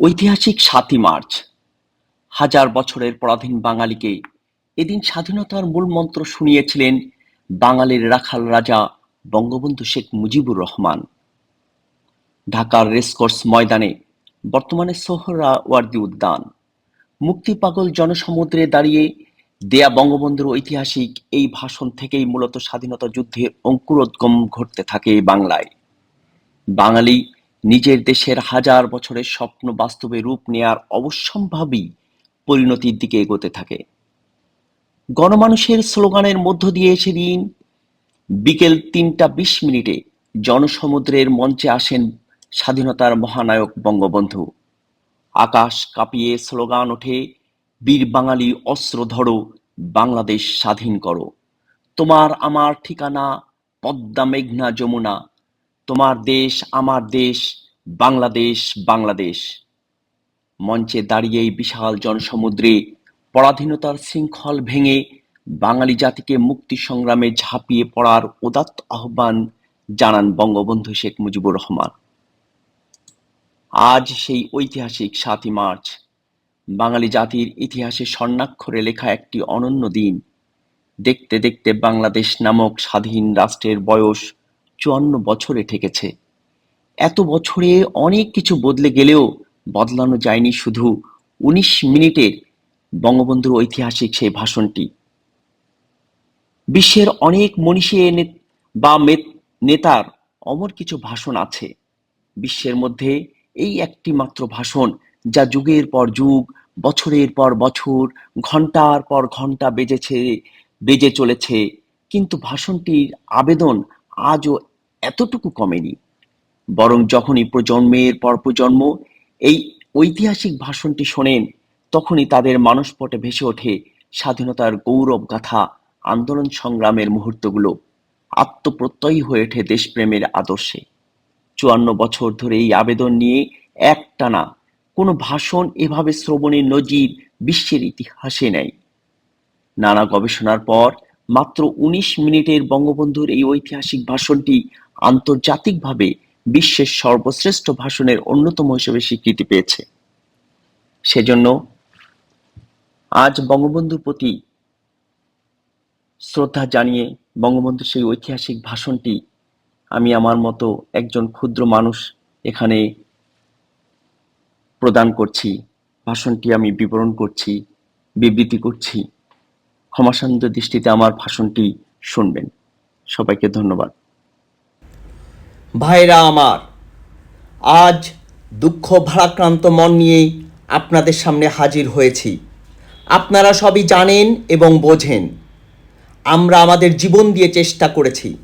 ঐতিহাসিক সাতই মার্চ। হাজার বছরের পরাধীন বাঙালিকে এদিন স্বাধীনতার মূল মন্ত্র শুনিয়েছিলেন বাঙালির রাখাল রাজা বঙ্গবন্ধু শেখ মুজিবুর রহমান। ঢাকার রেসকোর্স ময়দানে বর্তমানে সোহরাওয়ার্দী উদ্যান। মুক্তি পাগল জনসমুদ্রে দাঁড়িয়ে দেয়া বঙ্গবন্ধুর ঐতিহাসিক এই ভাষণ থেকেই মূলত স্বাধীনতা যুদ্ধের অঙ্কুরোদ্গম ঘটতে থাকে বাংলায়। বাঙালি নিজের দেশের হাজার বছরের স্বপ্ন বাস্তবে রূপ নেয়ার অবশ্যম্ভাবী পরিণতির দিকে এগোতে থাকে। গণমানুষের স্লোগানের মধ্য দিয়ে সেদিন বিকেল তিনটা বিশ মিনিটে জনসমুদ্রের মঞ্চে আসেন স্বাধীনতার মহানায়ক বঙ্গবন্ধু। আকাশ কাঁপিয়ে স্লোগান ওঠে, বীর বাঙালি, অস্ত্র ধরো, বাংলাদেশ স্বাধীন করো। তোমার আমার ঠিকানা, পদ্মা মেঘনা যমুনা তোমার দেশ, আমার দেশ, বাংলাদেশ বাংলাদেশ। মঞ্চে দাঁড়িয়ে এই বিশাল জনসমুদ্রে পরাধীনতার শৃঙ্খল ভেঙে বাঙালি জাতিকে মুক্তি সংগ্রামে ঝাঁপিয়ে পড়ার উদাত্ত আহ্বান জানান বঙ্গবন্ধু শেখ মুজিবুর রহমান। আজ সেই ঐতিহাসিক সাতই মার্চ। বাঙালি জাতির ইতিহাসে স্বর্ণাক্ষরে লেখা একটি অনন্য দিন। দেখতে দেখতে বাংলাদেশ নামক স্বাধীন রাষ্ট্রের বয়স চুয়ান্ন বছরে ঠেকেছে। এত বছরে অনেক কিছু বদলে গেলেও বদলানো যায়নি শুধু উনিশ মিনিটের বঙ্গবন্ধুর ঐতিহাসিক সেই ভাষণটি। বিশ্বের অনেক মনীষী বা নেতার অমর কিছু ভাষণ আছে। বিশ্বের মধ্যে এই একটি মাত্র ভাষণ যা যুগের পর যুগ, বছরের পর বছর, ঘণ্টার পর ঘণ্টা বেজেছে বেজে চলেছে। কিন্তু ভাষণটির আবেদন আজও এতটুকু কমেনি। বরং যখনই প্রজন্মের পর প্রজন্ম এই ঐতিহাসিক ভাষণটি শোনেন, তখনই তাদের মানসপটে ভেসে ওঠে স্বাধীনতার গৌরব গাথা আন্দোলন সংগ্রামের মুহূর্তগুলো। আত্মপ্রত্যয়ী হয়ে ওঠে দেশপ্রেমের আদর্শে। চুয়ান্ন বছর ধরে এই আবেদন নিয়ে একটানা কোনো ভাষণ এভাবে শ্রবণের নজির বিশ্বের ইতিহাসে নেই। নানা গবেষণার পর মাত্র উনিশ মিনিটের বঙ্গবন্ধুর এই ঐতিহাসিক ভাষণটি আন্তর্জাতিকভাবে বিশ্বের সর্বশ্রেষ্ঠ ভাষণের অন্যতম হিসেবে স্বীকৃতি পেয়েছে। সেজন্য আজ বঙ্গবন্ধুর প্রতি শ্রদ্ধা জানিয়ে বঙ্গবন্ধুর সেই ঐতিহাসিক ভাষণটি আমি আমার মতো একজন ক্ষুদ্র মানুষ এখানে প্রদান করছি, ভাষণটি আমি বিবরণ করছি, বিবৃতি করছি। ক্ষমাসান্দ দৃষ্টিতে আমার ভাষণটি শুনবেন। সবাইকে ধন্যবাদ। ভাইরা আমার, আজ দুঃখ ভারাক্রান্ত মন নিয়ে আপনাদের সামনে হাজির হয়েছি। আপনারা সবই জানেন এবং বোঝেন, আমরা আমাদের জীবন দিয়ে চেষ্টা করেছি।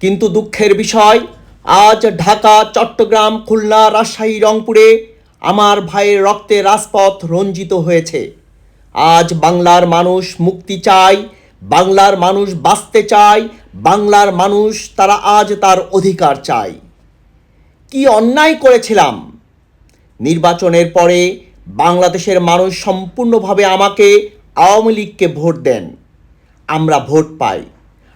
কিন্তু দুঃখের বিষয়, আজ ঢাকা, চট্টগ্রাম, খুলনা, রাজশাহী, রংপুরে আমার ভাইয়ের রক্তে রাজপথ রঞ্জিত হয়েছে। আজ বাংলার মানুষ মুক্তি চায় বাংলার মানুষ বাঁচতে চায়, বাংলার মানুষ তারা আজ তার অধিকার চায়। কি অন্যায় করেছিলাম? নির্বাচনের পরে বাংলাদেশের মানুষ সম্পূর্ণভাবে আমাকে আওয়ামী লীগকে ভোট দেন। আমরা ভোট পাই।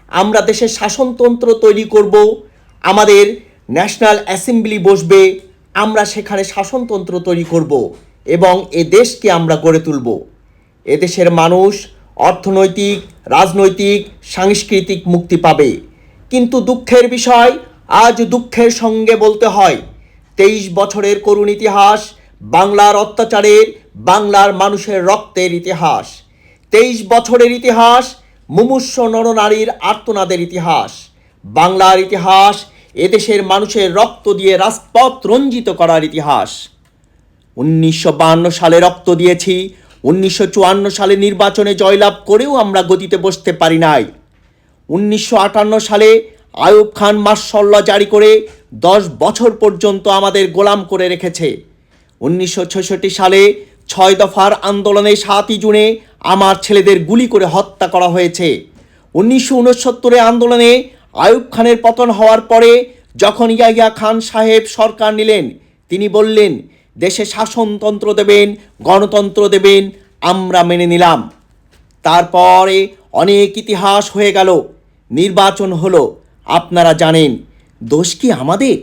আমরা দেশের শাসনতন্ত্র তৈরি করব। আমাদের ন্যাশনাল অ্যাসেম্বলি বসবে। আমরা সেখানে শাসনতন্ত্র তৈরি করব এবং এ দেশকে আমরা গড়ে তুলব। এদেশের মানুষ অর্থনৈতিক, রাজনৈতিক, সাংস্কৃতিক মুক্তি পাবে। কিন্তু দুঃখের বিষয়, আজ দুঃখের সঙ্গে বলতে হয়, তেইশ বছরের করুণ ইতিহাস, বাংলার অত্যাচারের, বাংলার মানুষের রক্তের ইতিহাস। তেইশ বছরের ইতিহাস, মুমূর্ষ নরনারীর আর্তনাদের ইতিহাস। বাংলার ইতিহাস, এদেশের মানুষের রক্ত দিয়ে রাজপথ রঞ্জিত করার ইতিহাস। উনিশশো সালে রক্ত দিয়েছি উনিশশো চুয়ান্ন সালে নির্বাচনে জয়লাভ করেও আমরা গতিতে বসতে পারি নাই। উনিশশো আটান্ন সালে আয়ুব খান মার্শাল্লা জারি করে দশ বছর পর্যন্ত আমাদের গোলাম করে রেখেছে। উনিশশো ছেষট্টি সালে ছয় দফার আন্দোলনে সাতই জুনে আমার ছেলেদের গুলি করে হত্যা করা হয়েছে। উনিশশো আন্দোলনে আয়ুব খানের পতন হওয়ার পরে যখন ইয়াইয়া খান সাহেব সরকার নিলেন, তিনি বললেন দেশে শাসনতন্ত্র দেবেন, গণতন্ত্র দেবেন, আমরা মেনে নিলাম। তারপরে অনেক ইতিহাস হয়ে গেল, নির্বাচন হলো, আপনারা জানেন, দোষ কি আমাদের?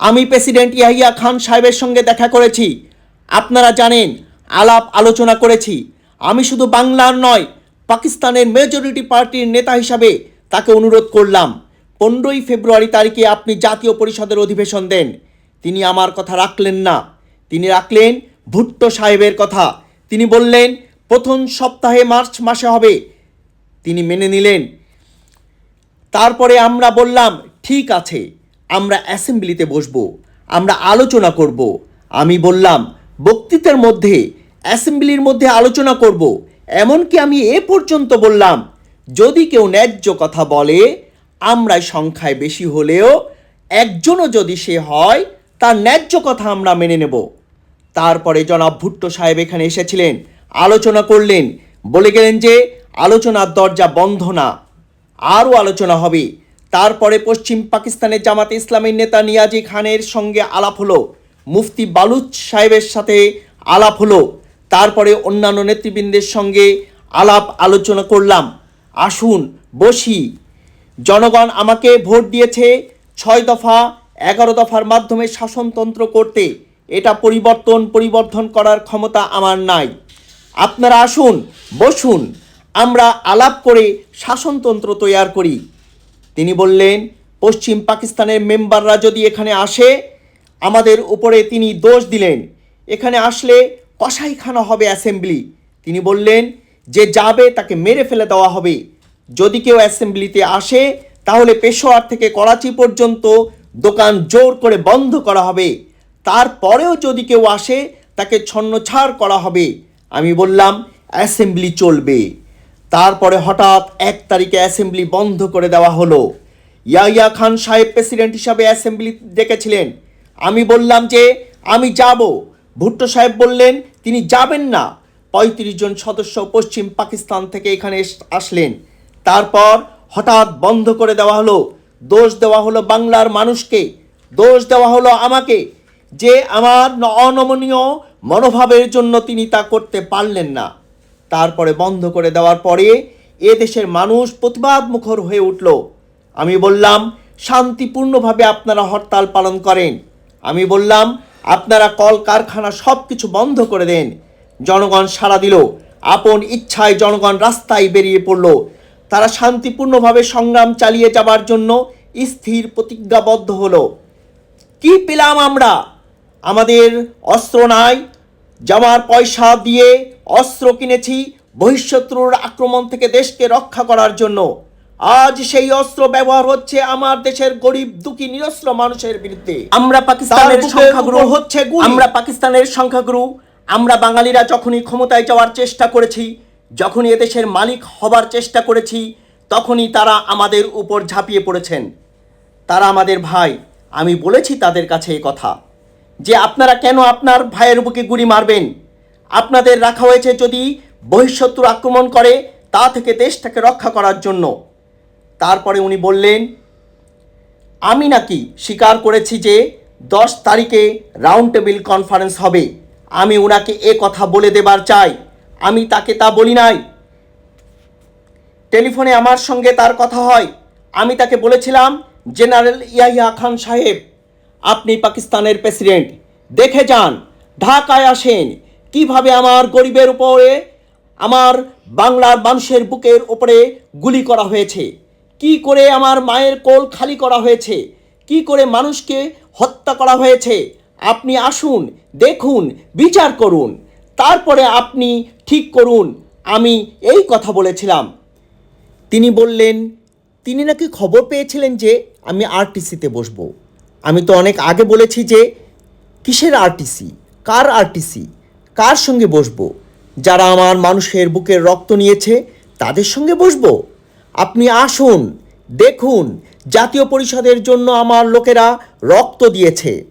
আমি প্রেসিডেন্ট ইয়াহিয়া খান সাহেবের সঙ্গে দেখা করেছি, আপনারা জানেন, আলাপ আলোচনা করেছি, আমি শুধু বাংলার নয়, পাকিস্তানের মেজরিটি পার্টির নেতা হিসাবে তাকে অনুরোধ করলাম, পনেরোই ফেব্রুয়ারি তারিখে আপনি জাতীয় পরিষদের অধিবেশন দেন, তিনি আমার কথা রাখলেন না। তিনি রাখলেন ভুট্টো সাহেবের কথা। তিনি বললেন, প্রথম সপ্তাহে মার্চ মাসে হবে। তিনি মেনে নিলেন। তারপরে আমরা বললাম, ঠিক আছে, আমরা অ্যাসেম্বলিতে বসব, আমরা আলোচনা করব। আমি বললাম, বক্তৃতার মধ্যে, অ্যাসেম্বলির মধ্যে আলোচনা করব। এমনকি আমি এ পর্যন্ত বললাম, যদি কেউ ন্যায্য কথা বলে, আমরা সংখ্যায় বেশি হলেও, একজনও যদি সে হয়, তার ন্যায্য কথা আমরা মেনে নেব। তারপরে জনাব ভুট্টো সাহেব এখানে এসেছিলেন। আলোচনা করলেন। বলে গেলেন যে, আলোচনার দরজা বন্ধ না। আরও আলোচনা হবে। তারপরে পশ্চিম পাকিস্তানের জামাতে ইসলামের নেতা নিয়াজি খানের সঙ্গে আলাপ হলো। মুফতি বালুচ সাহেবের সাথে আলাপ হলো। তারপরে অন্যান্য নেতৃবৃন্দের সঙ্গে আলাপ আলোচনা করলাম। আসুন, বসি। জনগণ আমাকে ভোট দিয়েছে ছয় দফা, এগারো দফার মাধ্যমে শাসনতন্ত্র করতে। এটা পরিবর্তন, পরিবর্ধন করার ক্ষমতা আমার নাই। আপনারা আসুন, বসুন, আমরা আলাপ করে শাসনতন্ত্র তৈয়ার করি। তিনি বললেন, পশ্চিম পাকিস্তানের মেম্বাররা যদি এখানে আসে, আমাদের উপরে তিনি দোষ দিলেন। এখানে আসলে কসাইখানা হবে অ্যাসেম্বলি। তিনি বললেন, যে যাবে তাকে মেরে ফেলে দেওয়া হবে। যদি কেউ অ্যাসেম্বলিতে আসে, তাহলে পেশোয়ার থেকে করাচি পর্যন্ত দোকান জোর করে বন্ধ করা হবে। তারপরেও যদি কেউ আসে, তাকে ছন্নছাড় করা হবে। আমি বললাম, অ্যাসেম্বলি চলবে। তারপরে হঠাৎ এক তারিখে অ্যাসেম্বলি বন্ধ করে দেওয়া হলো। ইয়াইয়া খান সাহেব প্রেসিডেন্ট হিসাবে অ্যাসেম্বলি ডেকেছিলেন। আমি বললাম যে, আমি যাব। ভুট্টো সাহেব বললেন, তিনি যাবেন না। পঁয়ত্রিশ জন সদস্য পশ্চিম পাকিস্তান থেকে এখানে আসলেন। তারপর হঠাৎ বন্ধ করে দেওয়া হলো। দোষ দেওয়া হলো বাংলার মানুষকে। দোষ দেওয়া হলো আমাকে। যে আমার অনমনীয় মনোভাবের জন্য তিনি তা করতে পারলেন না। তারপরে বন্ধ করে দেওয়ার পরে এ দেশের মানুষ প্রতিবাদ মুখর হয়ে উঠল। আমি বললাম, শান্তিপূর্ণভাবে আপনারা হরতাল পালন করেন। আমি বললাম, আপনারা কল কারখানা সব কিছু বন্ধ করে দেন। জনগণ সাড়া দিল। আপন ইচ্ছায় জনগণ রাস্তায় বেরিয়ে পড়ল। তারা শান্তিপূর্ণভাবে সংগ্রাম চালিয়ে যাবার জন্য স্থির প্রতিজ্ঞাবদ্ধ হলো। কি পেলাম আমরা? আমাদের অস্ত্র নাই জামার পয়সা দিয়ে অস্ত্র কিনেছি বহিঃশত্রুর আক্রমণ থেকে দেশকে রক্ষা করার জন্য। আজ সেই অস্ত্র ব্যবহার হচ্ছে আমার দেশের গরিব দুঃখী নিরস্ত্র মানুষের বিরুদ্ধে। আমরা পাকিস্তানের সংখ্যাগুরু হচ্ছে আমরা পাকিস্তানের সংখ্যাগুরু আমরা বাঙালিরা যখনই ক্ষমতায় যাওয়ার চেষ্টা করেছি যখনই এদেশের মালিক হবার চেষ্টা করেছি তখনই তারা আমাদের উপর ঝাঁপিয়ে পড়েছেন। তারা আমাদের ভাই আমি বলেছি তাদের কাছে এই কথা। যে আপনারা কেন আপনার ভাইয়ের বুকে গুলি মারবেন? আপনাদের রাখা হয়েছে যদি বহিঃশত্রু আক্রমণ করে, তা থেকে দেশটাকে রক্ষা করার জন্য। তারপরে উনি বললেন, আমি নাকি স্বীকার করেছি যে দশ তারিখে রাউন্ড টেবিল কনফারেন্স হবে। আমি ওনাকে এ কথা বলে দেবার চাই। আমি তাকে তা বলি নাই। টেলিফোনে আমার সঙ্গে তার কথা হয়। আমি তাকে বলেছিলাম, জেনারেল ইয়াহিয়া খান সাহেব আপনি পাকিস্তানের প্রেসিডেন্ট। দেখে যান, ঢাকায় আসেন, কীভাবে আমার গরিবের উপরে, আমার বাংলার মানুষের বুকের উপরে গুলি করা হয়েছে। কি করে আমার মায়ের কোল খালি করা হয়েছে? কি করে মানুষকে হত্যা করা হয়েছে? আপনি আসুন, দেখুন, বিচার করুন। তারপরে আপনি ঠিক করুন, আমি এই কথা বলেছিলাম। তিনি বললেন, তিনি নাকি খবর পেয়েছিলেন যে আমি আরটিসিতে বসবো। আমি তো অনেক আগে বলেছি যে কিসের আরটিসি কার আরটিসি কার সঙ্গে বসবো? যারা আমার মানুষের বুকের রক্ত নিয়েছে, তাদের সঙ্গে বসবো? আপনি আসুন, দেখুন, জাতীয় পরিষদের জন্য আমার লোকেরা রক্ত দিয়েছে।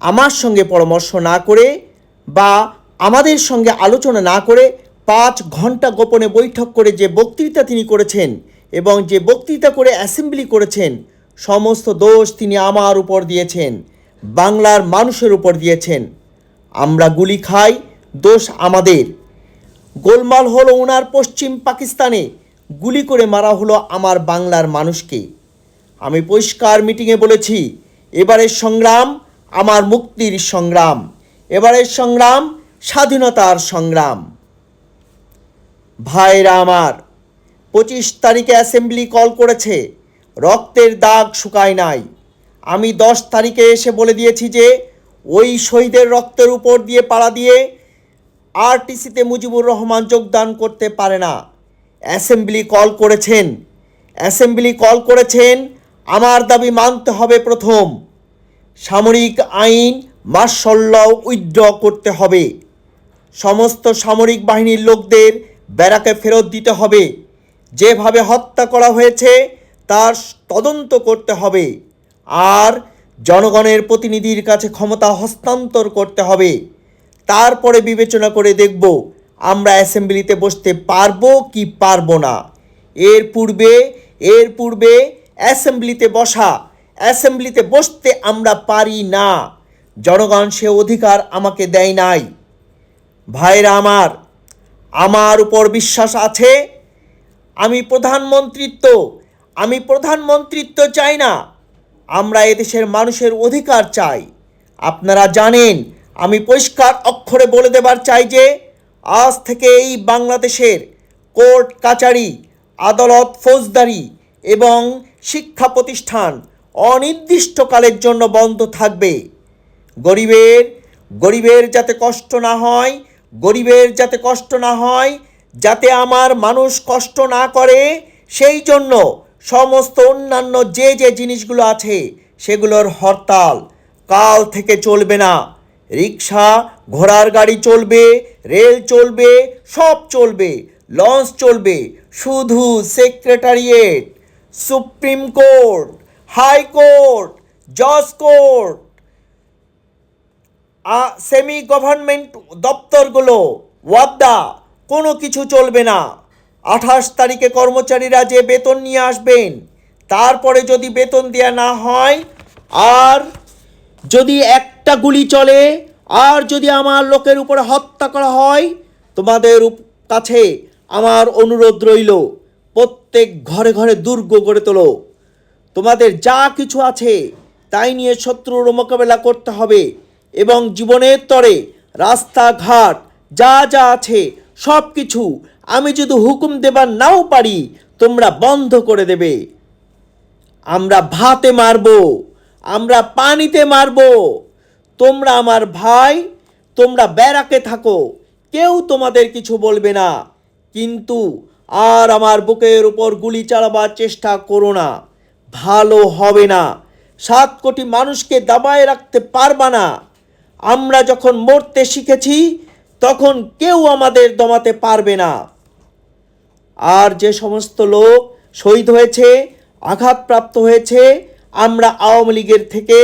আমার সঙ্গে পরামর্শ না করে বা আমাদের সঙ্গে আলোচনা না করে পাঁচ ঘণ্টা গোপনে বৈঠক করে যে বক্তৃতা তিনি করেছেন এবং যে বক্তৃতা করে অ্যাসেম্বলি করেছেন সমস্ত দোষ তিনি আমার উপর দিয়েছেন, বাংলার মানুষের উপর দিয়েছেন। আমরা গুলি খাই, দোষ আমাদের। গোলমাল হলো ওনার পশ্চিম পাকিস্তানে, গুলি করে মারা হলো আমার বাংলার মানুষকে। আমি পরিষ্কার মিটিংয়ে বলেছি, এবারের সংগ্রাম আমার মুক্তির সংগ্রাম, এবারের সংগ্রাম স্বাধীনতার সংগ্রাম। ভাইরা আমার, পঁচিশ তারিখে অ্যাসেম্বলি কল করেছে রক্তের দাগ শুকায় নাই। আমি দশ তারিখে এসে বলে দিয়েছি যে, ওই শহীদের রক্তের উপর দিয়ে পাড়া দিয়ে আরটিসিতে মুজিবুর রহমান যোগদান করতে পারে না। অ্যাসেম্বলি কল করেছেন। অ্যাসেম্বলি কল করেছেন, আমার দাবি মানতে হবে প্রথম। সামরিক আইন মার্শাল ল উইথড্র করতে হবে। সমস্ত সামরিক বাহিনীর লোকদের ব্যারাকে ফেরত দিতে হবে। যেভাবে হত্যা করা হয়েছে তার তদন্ত করতে হবে। আর জনগণের প্রতিনিধির কাছে ক্ষমতা হস্তান্তর করতে হবে। তারপরে বিবেচনা করে দেখব আমরা অ্যাসেম্বলিতে বসতে পারব কি পারব না। এর পূর্বে এর পূর্বে অ্যাসেম্বলিতে বসা, অ্যাসেম্বলিতে বসতে আমরা পারি না। জনগণ সে অধিকার আমাকে দেয় নাই। ভাইরা আমার আমার উপর বিশ্বাস আছে। আমি প্রধানমন্ত্রিত্ব আমি প্রধানমন্ত্রিত্ব চাই না। আমরা এদেশের মানুষের অধিকার চাই। আপনারা জানেন, আমি পরিষ্কার অক্ষরে বলে দেবার চাই যে, আজ থেকে এই বাংলাদেশের কোর্ট কাচারি, আদালত ফৌজদারি এবং শিক্ষা প্রতিষ্ঠান অনির্দিষ্টকালের জন্য বন্ধ থাকবে। গরিবের গরিবের যাতে কষ্ট না হয়, গরিবের যাতে কষ্ট না হয়, যাতে আমার মানুষ কষ্ট না করে, সেই জন্য সমস্ত অন্যান্য যে যে জিনিসগুলো আছে, সেগুলোর হরতাল। কাল থেকে চলবে না। রিক্সা ঘোড়ার গাড়ি চলবে, রেল চলবে, সব চলবে। লঞ্চ চলবে, শুধু secretariat, supreme court high court জজ কোর্ট। সেমি গভর্নমেন্ট দপ্তরগুলো ওয়াদ্দা কোনো কিছু চলবে না। আঠাশ তারিখে কর্মচারীরা যে বেতন নিয়ে আসবেন, তারপরে যদি বেতন দেওয়া না হয়, আর যদি একটা গুলি চলে, আর যদি আমার লোকের উপরে হত্যা করা হয়, তোমাদের কাছে আমার অনুরোধ রইল, প্রত্যেক ঘরে ঘরে দুর্গ গড়ে তোলো। তোমাদের যা কিছু আছে, তাই নিয়ে শত্রুর মোকাবেলা করতে হবে, এবং জীবনের তরে রাস্তাঘাট, যা যা আছে সব কিছু আমি যদি হুকুম দেবার নাও পারি, তোমরা বন্ধ করে দেবে। আমরা ভাতে মারবো, আমরা পানিতে মারবো। তোমরা আমার ভাই, তোমরা ব্যারাকে থাকো, কেউ তোমাদের কিছু বলবে না। কিন্তু আর আমার বুকের উপর গুলি চালাবার চেষ্টা করো না। ভালো হবে না। সাত কোটি মানুষকে দাবায় রাখতে পারবা না। আমরা যখন মরতে শিখেছি, তখন কেউ আমাদের দমাতে পারবে না। আর যে সমস্ত লোক শহীদ হয়েছে, আঘাতপ্রাপ্ত হয়েছে, আমরা আওয়ামী লীগের থেকে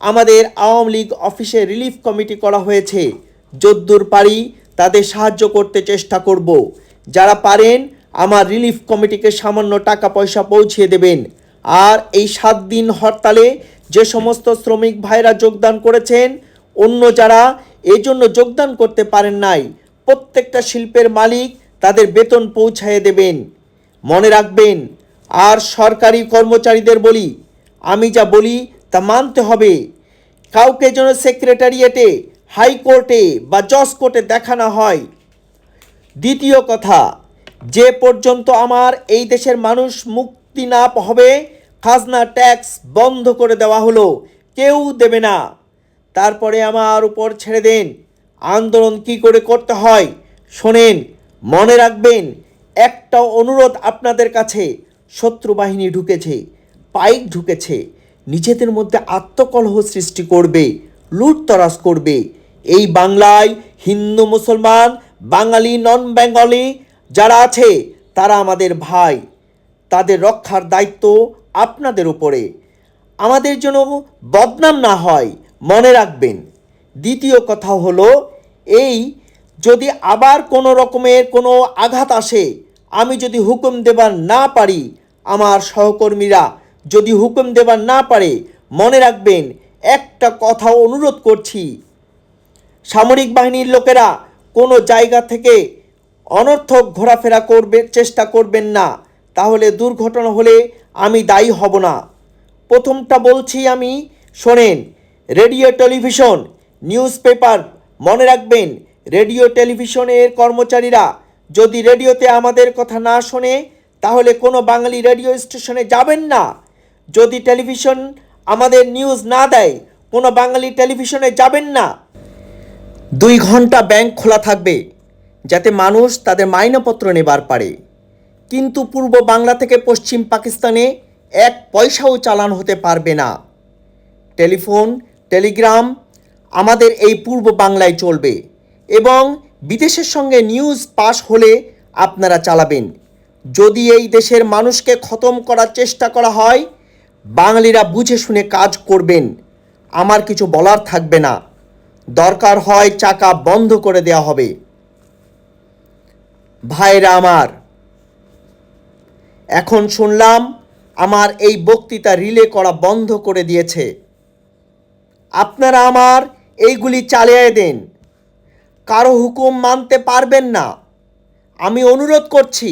আমাদের আওয়ামী লীগ অফিসে রিলিফ কমিটি করা হয়েছে। যদ্দূর পারি তাদের সাহায্য করতে চেষ্টা করব। যারা পারেন, আমার রিলিফ কমিটিকে সামান্য টাকা পয়সা পৌঁছিয়ে দেবেন। আর এই সাত দিন হরতালে যে সমস্ত শ্রমিক ভাইরা যোগদান করেছেন, অন্য যারা এই জন্য যোগদান করতে পারেন নাই, প্রত্যেকটা শিল্পের মালিক তাদের বেতন পৌঁছায় দেবেন। মনে রাখবেন, আর সরকারি কর্মচারীদের বলি, আমি যা বলি তা মানতে হবে। কাউকে যেন সেক্রেটারিয়েটে, হাইকোর্টে বা জজ কোর্টে দেখানো হয়। দ্বিতীয় কথা, যে পর্যন্ত আমার এই দেশের মানুষ মুক্তি না হবে, খাজনা ট্যাক্স বন্ধ করে দেওয়া হলো, কেউ দেবে না। তারপরে আমার উপর ছেড়ে দেন। আন্দোলন কি করে করতে হয়, শোনেন মনে রাখবেন, একটা অনুরোধ আপনাদের কাছে। শত্রু বাহিনী ঢুকেছে, পাইক ঢুকেছে, নিজেদের মধ্যে আত্মকলহ সৃষ্টি করবে, লুটতরাজ করবে। এই বাংলায় হিন্দু, মুসলমান, বাঙালি নন বেঙ্গলি যারা আছে, তারা আমাদের ভাই। তাদের রক্ষার দায়িত্ব আপনাদের উপরে। আমাদের জন্য বদনাম না হয়, মনে রাখবেন। দ্বিতীয় কথা হলো, এই যদি আবার কোনো রকমের কোনো আঘাত আসে, আমি যদি হুকুম দেবার না পারি, আমার সহকর্মীরা যদি হুকুম দেবার না পারে, মনে রাখবেন, একটা কথা অনুরোধ করছি। সামরিক বাহিনীর লোকেরা কোনো জায়গা থেকে অনর্থক ঘোরাফেরা করবে, চেষ্টা করবেন না। তাহলে দুর্ঘটনা হলে আমি দায়ী হব না। প্রথমটা বলছি আমি, শোনেন, রেডিও, টেলিভিশন নিউজ পেপার মনে রাখবেন রেডিও টেলিভিশনের কর্মচারীরা, যদি রেডিওতে আমাদের কথা না শোনে, তাহলে কোনো বাঙালি রেডিও স্টেশনে যাবেন না। যদি টেলিভিশন আমাদের নিউজ না দেয়, কোনো বাঙালি টেলিভিশনে যাবেন না। দুই ঘণ্টা ব্যাংক খোলা থাকবে, যাতে মানুষ তাদের মাইনাপত্র নেবার পারে। কিন্তু পূর্ব বাংলা থেকে পশ্চিম পাকিস্তানে এক পয়সাও চালান হতে পারবে না। টেলিফোন, টেলিগ্রাম আমাদের এই পূর্ব বাংলায় চলবে। এবং বিদেশের সঙ্গে নিউজ পাস হলে আপনারা চালাবেন। যদি এই দেশের মানুষকে খতম করার চেষ্টা করা হয়, বাঙালিরা বুঝে শুনে কাজ করবেন। আমার কিছু বলার থাকবে না। দরকার হয় চাকা বন্ধ করে দেওয়া হবে। ভাইরা আমার, এখন শুনলাম আমার এই বক্তৃতা রিলে করা বন্ধ করে দিয়েছে। আপনারা আমার এইগুলি চালিয়ে দেন। কারও হুকুম মানতে পারবেন না। আমি অনুরোধ করছি,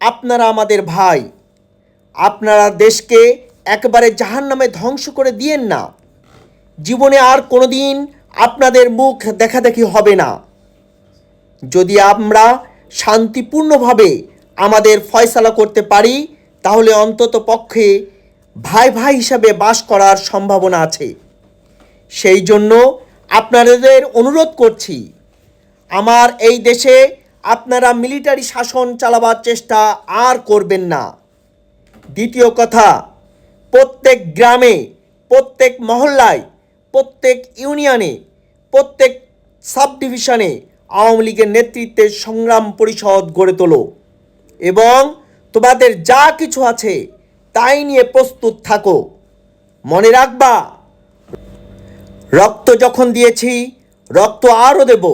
আপনারা আমাদের ভাই, আপনারা দেশকে একবারে জাহান নামে ধ্বংস করে দিয়েন না। জীবনে আর কোনোদিন আপনাদের মুখ দেখাদেখি হবে না। যদি আমরা শান্তিপূর্ণভাবে আমাদের ফয়সালা করতে পারি, তাহলে অন্তত পক্ষে ভাই ভাই হিসাবে বাস করার সম্ভাবনা আছে। সেই জন্য আপনাদের অনুরোধ করছি আমার এই দেশে আপনারা মিলিটারি শাসন চালাবার চেষ্টা আর করবেন না। দ্বিতীয় কথা, প্রত্যেক গ্রামে, প্রত্যেক মহল্লায়, প্রত্যেক ইউনিয়নে, প্রত্যেক সাব ডিভিশনে আওয়ামী লীগের নেতৃত্বে সংগ্রাম পরিষদ গড়ে তোলো এবং তোমাদের যা কিছু আছে তাই নিয়ে প্রস্তুত থাকো। মনে রাখবা, রক্ত যখন দিয়েছি, রক্ত আরও দেব।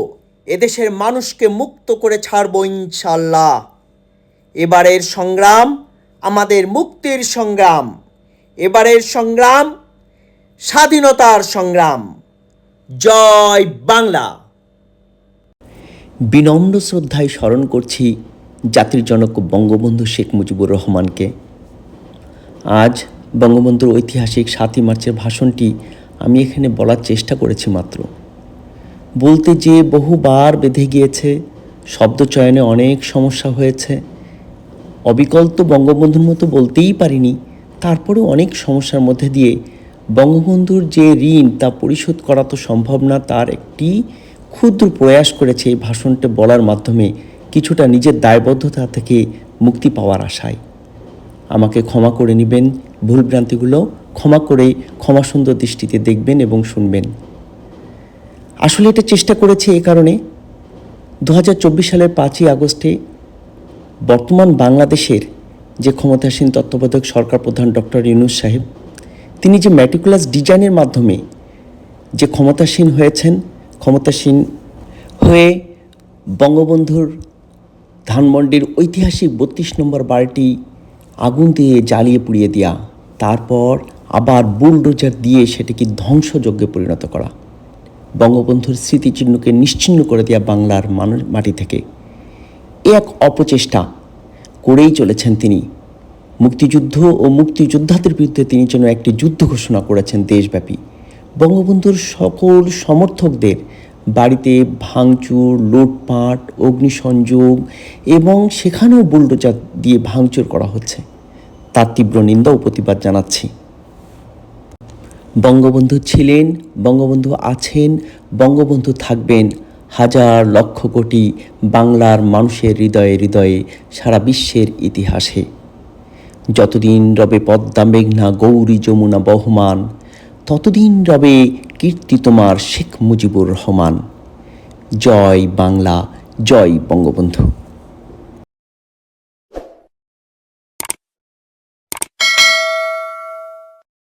এদেশের মানুষকে মুক্ত করে ছাড়বো ইনশাল্লাহ এবারের সংগ্রাম আমাদের মুক্তির সংগ্রাম। এবারের সংগ্রাম স্বাধীনতার সংগ্রাম। জয় বাংলা। বিনম্র শ্রদ্ধায় স্মরণ করছি জাতির জনক বঙ্গবন্ধু শেখ মুজিবুর রহমানকে। আজ বঙ্গবন্ধুর ঐতিহাসিক সাতই মার্চের ভাষণটি আমি এখানে বলার চেষ্টা করেছি মাত্র। বলতে যে বহুবার বেঁধে গিয়েছে শব্দচয়নে অনেক সমস্যা হয়েছে। অবিকল তো বঙ্গবন্ধুর মতো বলতেই পারিনি, তারপরেও অনেক সমস্যার মধ্যে দিয়ে বঙ্গবন্ধুর যে ঋণ তা পরিশোধ করা তো সম্ভব না, তার একটি ক্ষুদ্র প্রয়াস করেছে এই ভাষণটা বলার মাধ্যমে কিছুটা নিজের দায়বদ্ধতা থেকে মুক্তি পাওয়ার আশায়। আমাকে ক্ষমা করে নেবেন ভুলভ্রান্তিগুলো ক্ষমা করে ক্ষমা সুন্দর দৃষ্টিতে দেখবেন এবং শুনবেন। আসলে এটা চেষ্টা করেছি এই কারণে। দু হাজার চব্বিশ সালের পাঁচই আগস্টে বর্তমান বাংলাদেশের যে ক্ষমতাসীন তত্ত্বাবধায়ক সরকার প্রধান ডক্টর ইউনুস সাহেব, তিনি যে ম্যাটিকুলাস ডিজাইনের মাধ্যমে যে ক্ষমতাসীন হয়েছেন, ক্ষমতাসীন হয়ে বঙ্গবন্ধুর ধানমন্ডির ঐতিহাসিক বত্রিশ নম্বর বাড়িটি আগুন দিয়ে জ্বালিয়ে পুড়িয়ে দেওয়া তারপর আবার বুলডোজার দিয়ে সেটিকে ধ্বংসযজ্ঞে পরিণত করা। বঙ্গবন্ধুর স্মৃতিচিহ্নকে নিশ্চিহ্ন করে দেওয়া বাংলার মানুষ মাটি থেকে। এ এক অপচেষ্টা করেই চলেছেন তিনি। মুক্তিযুদ্ধ ও মুক্তিযোদ্ধাদের বিরুদ্ধে তিনি যেন একটি যুদ্ধ ঘোষণা করেছেন দেশব্যাপী। বঙ্গবন্ধুর সকল সমর্থকদের বাড়িতে ভাঙচুর, লুটপাট, অগ্নিসংযোগ এবং সেখানেও বুলডোজার দিয়ে ভাঙচুর করা হচ্ছে। তার তীব্র নিন্দা ও প্রতিবাদ জানাচ্ছি। বঙ্গবন্ধু ছিলেন, বঙ্গবন্ধু আছেন, বঙ্গবন্ধু থাকবেন হাজার লক্ষ কোটি বাংলার মানুষের হৃদয়ে হৃদয়ে সারা বিশ্বের ইতিহাসে। যতদিন রবে পদ্মা মেঘনা গৌরী যমুনা বহমান, ততদিন রবে কীর্তি তোমার শেখ মুজিবুর রহমান। জয় বাংলা, জয় বঙ্গবন্ধু।